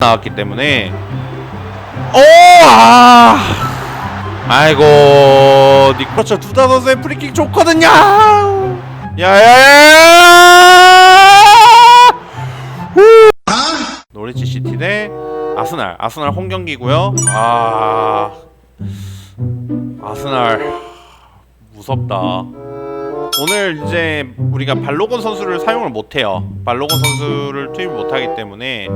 나왔기 때문에. 오! 아! 아이고 니코처 두다 선수의 프리킥 좋거든요! 야야야! 후! 노리치 시티 대 아스날. 아스날 홈 경기고요. 아 아스날. 무섭다. 오늘 이제 우리가 발로건 선수를 사용을 못해요. 발로건 선수를 투입 못하기 때문에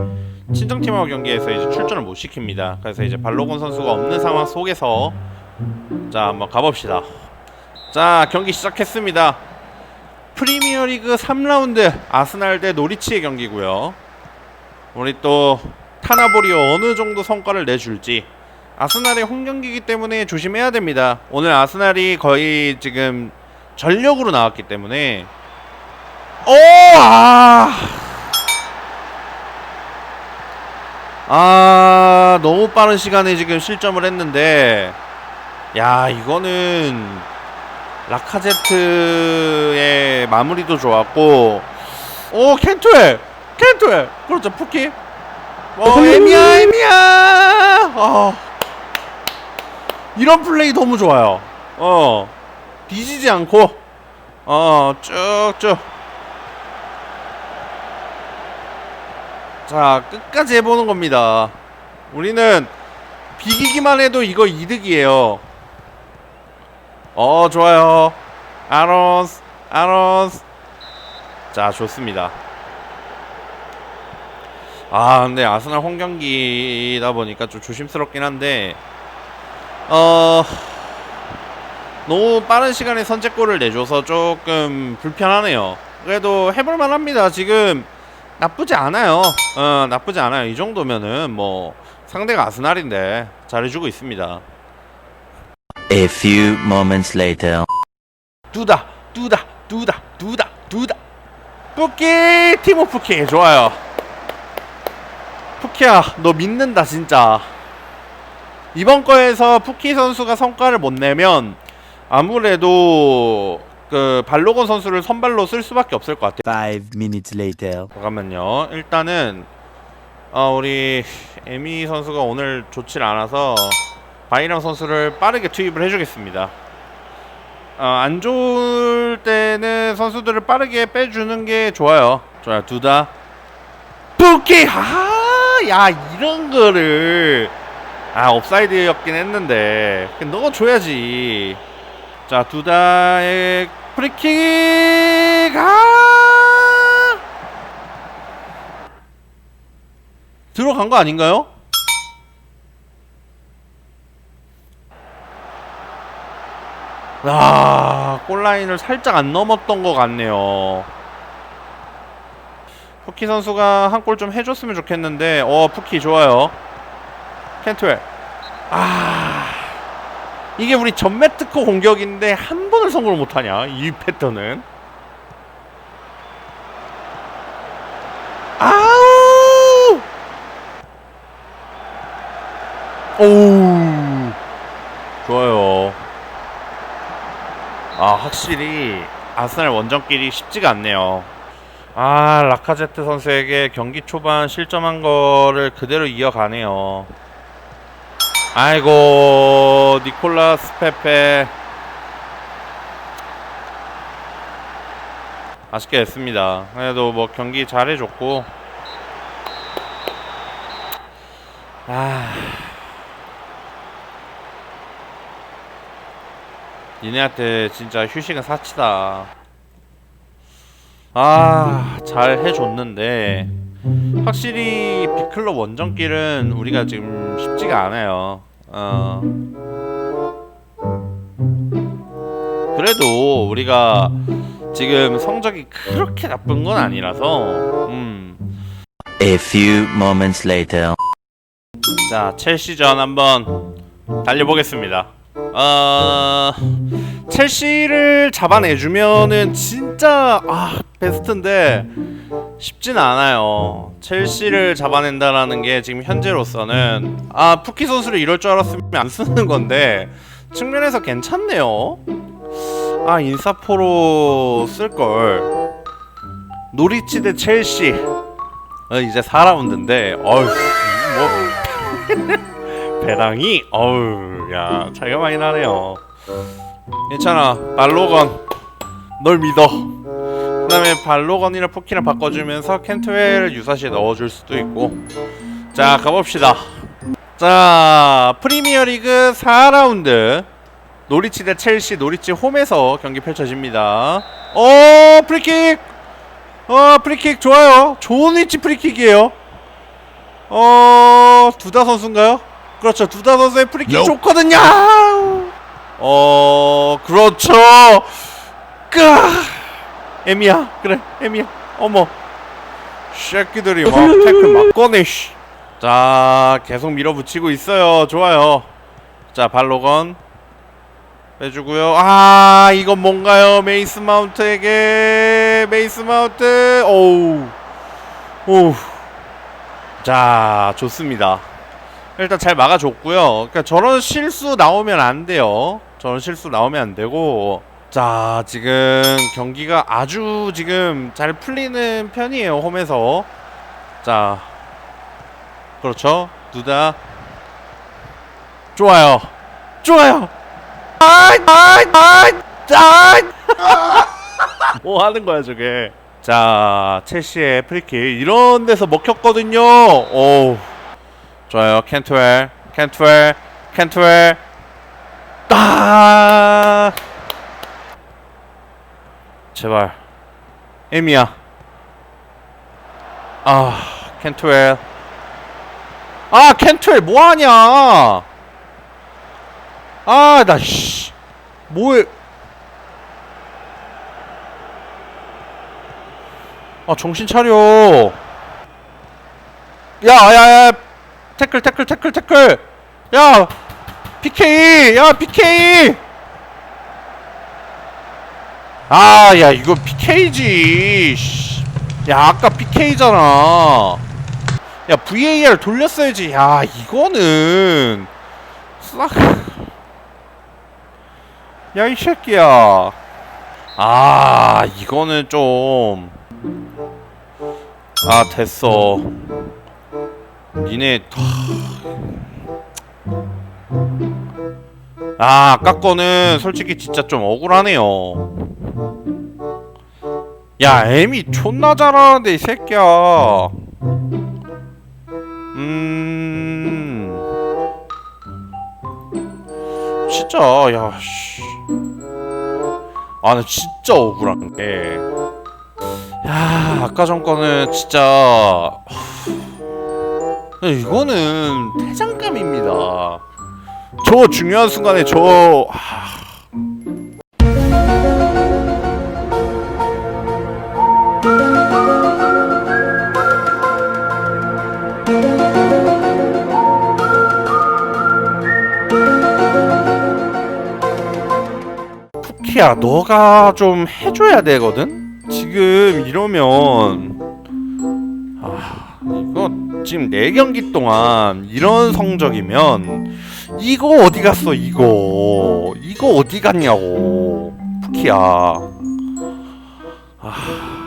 친정팀하고 경기에서 이제 출전을 못 시킵니다. 그래서 이제 발로곤 선수가 없는 상황 속에서 자 한번 가봅시다. 자 경기 시작했습니다. 프리미어리그 3라운드 아스날 대 노리치의 경기고요. 우리 또 타나볼이 어느 정도 성과를 내줄지 아스날의 홈 경기이기 때문에 조심해야 됩니다. 오늘 아스날이 거의 지금 전력으로 나왔기 때문에 오 아. 아 너무 빠른 시간에 지금 실점을 했는데 야 이거는 라카제트의 마무리도 좋았고 오 켄투엘! 켄투엘! 그렇죠 푸키? 어 에미야 에미야! 어 이런 플레이 너무 좋아요. 어 뒤지지 않고 어 쭉쭉 자 끝까지 해보는 겁니다. 우리는 비기기만 해도 이거 이득이에요. 어 좋아요. 아론스 아론스. 자 좋습니다. 아 근데 아스날 홈 경기다 보니까 좀 조심스럽긴 한데 어 너무 빠른 시간에 선제골을 내줘서 조금 불편하네요. 그래도 해볼만 합니다 지금 나쁘지 않아요. 어, 나쁘지 않아요. 이 정도면은 뭐 상대가 아스날인데 잘해주고 있습니다. A few moments later. 두다, 두다, 두다, 두다, 두다. 푸키, 티모 푸키 좋아요. 푸키야, 너 믿는다 진짜. 이번 거에서 푸키 선수가 성과를 못 내면 아무래도 그 발로건 선수를 선발로 쓸 수밖에 없을 것 같아요. Five minutes later. 잠깐만요. 일단은 어, 우리 에미 선수가 오늘 좋질 않아서 바이랑 선수를 빠르게 투입을 해주겠습니다. 어, 안 좋을 때는 선수들을 빠르게 빼주는 게 좋아요. 좋아요. 두다. 부키! 아, 야 이런 거를 아 옵사이드였긴 했는데 넣어줘야지. 자 두다의 프리킥! 아! 들어간 거 아닌가요? 아, 골라인을 살짝 안 넘었던 것 같네요. 푸키 선수가 한 골 좀 해줬으면 좋겠는데, 어, 푸키 좋아요. 켄트웰. 아, 이게 우리 전매 특허 공격인데 한 번을 성공을 못하냐? 이 패턴은. 아우! 오 좋아요. 아 확실히 아스날 원정길이 쉽지가 않네요. 아 라카제트 선수에게 경기 초반 실점한 거를 그대로 이어가네요. 아이고 니콜라스 페페 아쉽게 됐습니다. 그래도 뭐 경기 잘해줬고 아 니네한테 진짜 휴식은 사치다. 아, 잘 해줬는데 확실히 빅클럽 원정길은 우리가 지금 쉽지가 않아요. 어. 그래도 우리가 지금 성적이 그렇게 나쁜 건 아니라서 음. A few moments later. 자, 첼시전 한번 달려보겠습니다. 어, 첼시를 잡아내주면은 진짜 아 베스트인데 쉽진 않아요. 첼시를 잡아낸다라는 게 지금 현재로서는 아 푸키 선수를 이럴 줄 알았으면 안 쓰는 건데 측면에서 괜찮네요. 아 인사포로 쓸 걸. 노리치 대 첼시. 어, 이제 4라운드인데 어휴 뭐 배당이 어우 야 차이가 많이 나네요. 괜찮아 발로건 널 믿어. 그다음에 발로건이랑 포키랑 바꿔주면서 켄트웰을 유사시에 넣어줄 수도 있고 자 가봅시다. 자 프리미어리그 4라운드 노리치 대 첼시 노리치 홈에서 경기 펼쳐집니다. 어 프리킥 어 프리킥 좋아요. 좋은 위치 프리킥이에요. 어 두다 선수인가요? 그렇죠 두다 선수의 프리킥 Nope. 좋거든요. 어 그렇죠. 까 에미야? 그래 에미야. 어머. 새끼들이 막 태클 막 꺼내 씨. 자 계속 밀어붙이고 있어요. 좋아요. 자 발로건 빼주고요. 아 이건 뭔가요? 메이스 마운트에게 메이스 마운트. 오우. 오우. 자 좋습니다. 일단 잘 막아줬고요. 그러니까 저런 실수 나오면 안 돼요. 저런 실수 나오면 안 되고 자 지금 경기가 아주 지금 잘 풀리는 편이에요 홈에서. 자 그렇죠. 두다. 좋아요. 좋아요. 뭐 하는 거야 저게? 자 첼시의 프리킥. 이런 데서 먹혔거든요. 오 좋아요 캔트웰. 캔트웰 캔트웰. 딱 제발. 에미야. 아 캔트웰 아 캔트웰 뭐하냐? 아 나씨. 뭐해? 아 정신 차려. 야야야 태클 태클 태클 태클. 야 PK 야 PK 아 야 이거 PK지. 야 아까 PK잖아. 야 VAR 돌렸어야지. 야 이거는 싹 야 이 새끼야. 아 이거는 좀. 아 됐어. 니네 아 아까 거는 솔직히 진짜 좀 억울하네요 야 에미 존나 잘하는데 이 새끼야. 음. 진짜 야 씨. 아 나 진짜 억울한 게 야, 아까 전 거는 진짜 하, 이거는 퇴장감입니다. 저 중요한 순간에 저 하, 키야 너가 좀 해줘야 되거든? 지금 이러면. 아 이거 지금 4경기 동안 이런 성적이면 이거 어디 갔어 이거? 이거 어디 갔냐고 푸키야. 아